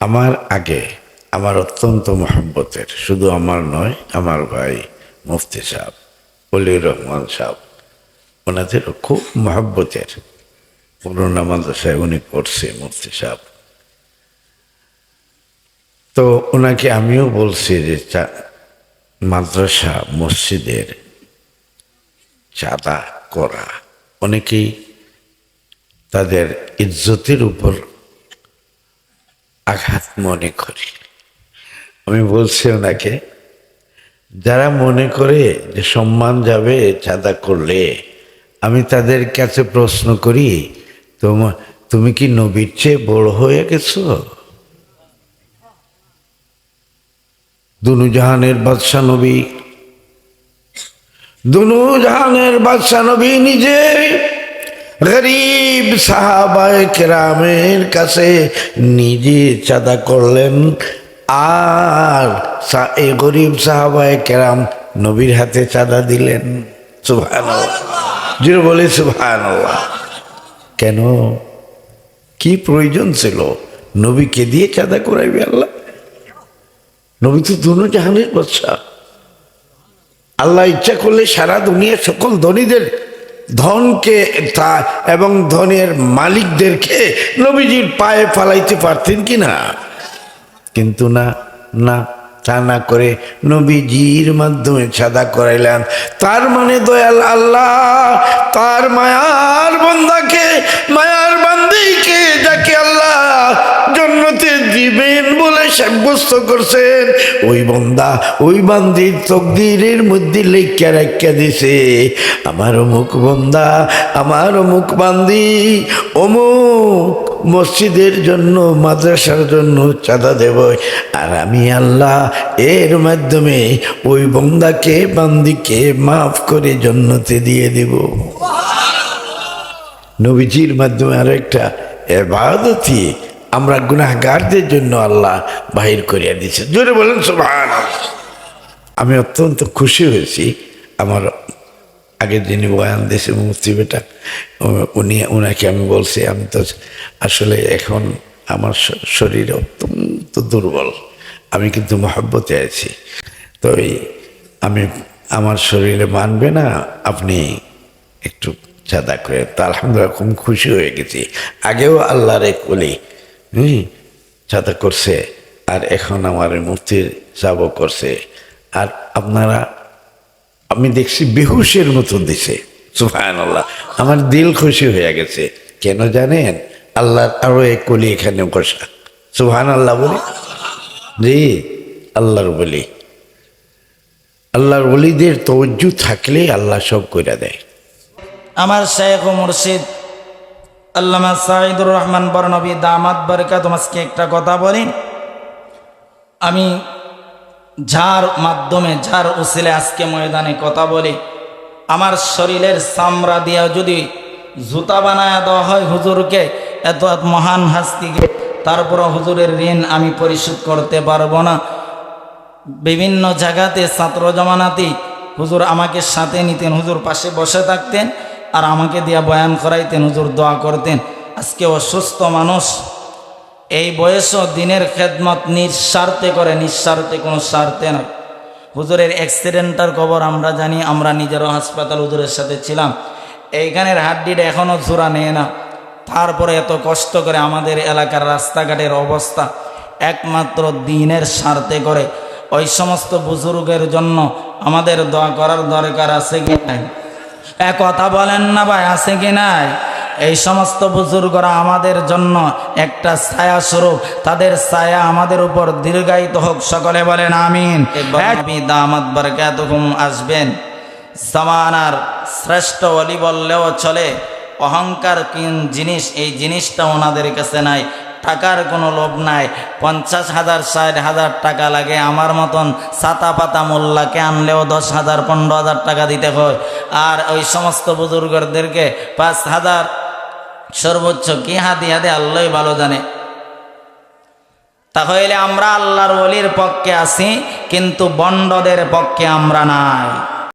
আমার আগে, আমার অত্যন্ত মহব্বতের, শুধু আমার নয়, আমার ভাই মুফতি সাহেব, অলিউর রহমান সাহেব, ওনাদেরও খুব মহব্বতের। পুরোনো মাদ্রাসায় উনি পড়ছে মুফতি সাহেব। তো ওনাকে আমিও বলছি যে মাদ্রাসা, মসজিদের চাঁদা করা, অনেকেই তাদের ইজ্জতের উপর আঘাত মনে করে। আমি বলছি ওনাকে, যারা মনে করে যে সম্মান যাবে, চাঁদা করলে, আমি তাদের কাছে প্রশ্ন করি, তোমা, তুমি কি নবীর চেয়ে বড় হয়ে গেছো? দুনু জাহানের বাদশা নবী। দুনু জাহানের বাদশা নবী নিজে গরিব সাহাবায় কেরামের কাছে নিজে চাঁদা করলেন। আর এই গরিব সাহাবায় কেরাম নবীর হাতে চাঁদা দিলেন। সুভান জিরো বলে সুভান কেন? কি প্রয়োজন ছিল? নবীকে দিয়ে চাঁদা করাইবে আল্লাহ? নবী তো দুনো জাহানের বাদশা আল্লাহ ইচ্ছা করলে সারা দুনিয়ার সকল ধনীদের ধনকে এবং ধনের মালিকদেরকে নবীজির পায়ে ফালাইতে পারতেন কি না কিন্তু না না, তা না করে নবীজির মাধ্যমে সাদা করাইলেন। তার মানে দয়াল আল্লাহ, তার মায়ার বান্দিকে বলে সাব্যস্ত করছেন। ওই বন্দা ওই বান্দির তকদিরের মধ্যে লেখা রাখা দিছে। আমার অমুক বন্দা আমার অমুক বান্দি অমুক মসজিদের জন্য মাদ্রাসার জন্য চাঁদা দেব। আর আমি আল্লাহ এর মাধ্যমে ওই বন্দাকে বান্দিকে মাফ করে জন্নতে দিয়ে দেব। নবীজির মাধ্যমে আরও একটা এবাদতি আমরা গুনাহগারদের জন্য আল্লাহ বাহির করিয়া দিচ্ছে জোরে বলেন সুবহান আমি অত্যন্ত খুশি হয়েছি। আমার আগের যিনি বয়ান দিয়েছে মুক্তি বেটা, উনি ওনাকে আমি বলছি, আমি তো আসলে এখন আমার শরীর অত্যন্ত দুর্বল। আমি কিন্তু মহব্বতে আছি। তো আমি আমার শরীরে মানবে না, আপনি একটু চাঁদা করে তা আলহামদুলিল্লাহ, খুব খুশি হয়ে গেছি। আগেও আল্লাহর এক বলি হুম চাঁদা করছে, আর এখন আমার মুফতির যাব করছে। আর আপনারা, আমি দেখছি বেহুশের মতন দিছে সুফায়ন আল্লাহ আমার দিল খুশি হয়ে গেছে। কেন জানেন? আল্লাহর আরও এক কলি এখানে বসা। সুহান আল্লাহ বলি? জি, আল্লাহর বলি আল্লাহর বলিদের তজ্জু থাকলে আল্লাহ সব করে দেয়। আমার শেখ ও মুর্শিদ আল্লামা সাইদুর রহমান বর্ণবী দামাত বারকা তোমাকে একটা কথা বলি। আমি যার মাধ্যমে, যার উসিলে আজকে ময়দানে কথা বলি, আমার শরীরের চামড়া দিয়া যদি জুতা বানায় দেওয়া হয় হুজুরকে, এত মহান হাস্তিকে তারপর হুজুরের ঋণ আমি পরিশোধ করতে পারব না। বিভিন্ন জায়গাতে ছাত্র জমানাতেই হুজুর আমাকে সাথে নিতেন, হুজুর পাশে বসে থাকতেন। আর আমাকে দিয়া বয়ান করাইতেন, হুজুর দোয়া করতেন। আজকে অসুস্থ মানুষ, এই বয়সও দিনের খেদমত নিঃস্বার্থে করে, নিঃস্বার্থে কোনো স্বার্থে নয়। হুজুরের অ্যাক্সিডেন্টার খবর আমরা জানি, আমরা নিজেরও হাসপাতাল হুজুরের সাথে ছিলাম। এইখানের হাড্ডিটা এখনও জোড়া নেয় না। তারপরে এত কষ্ট করে আমাদের এলাকার রাস্তাঘাটের অবস্থা একমাত্র দিনের স্বার্থে করে। ওই সমস্ত বুজুর্গের জন্য আমাদের দোয়া করার দরকার আছে কি নাই? কথা বলেন না ভাই আছে কি নাই? এই সমস্ত বুজুর্গরা আমাদের জন্য একটা ছায়া স্বরূপ। তাদের ছায়া আমাদের উপর দীর্ঘায়িত হোক সকলে বলেন আমিন। দামাত আসবেন। জামানার শ্রেষ্ঠ অলি বললেও চলে। অহংকার কিন জিনিস এই জিনিসটা ওনাদের কাছে নাই। টাকার কোনো লোভ নাই। পঞ্চাশ হাজার, ষাট হাজার টাকা লাগে। আমার মতন ছাতা পাতা মোল্লাকে আনলেও দশ হাজার, পনেরো হাজার টাকা দিতে হয়। আর ওই সমস্ত বুজুর্গদেরকে পাঁচ হাজার সর্বোচ্চ কি হাতি হাতে আল্লাহ ভালো জানে। তাহলে আমরা আল্লাহর অলির পক্ষে আছি, কিন্তু বন্ডদের পক্ষে আমরা নাই।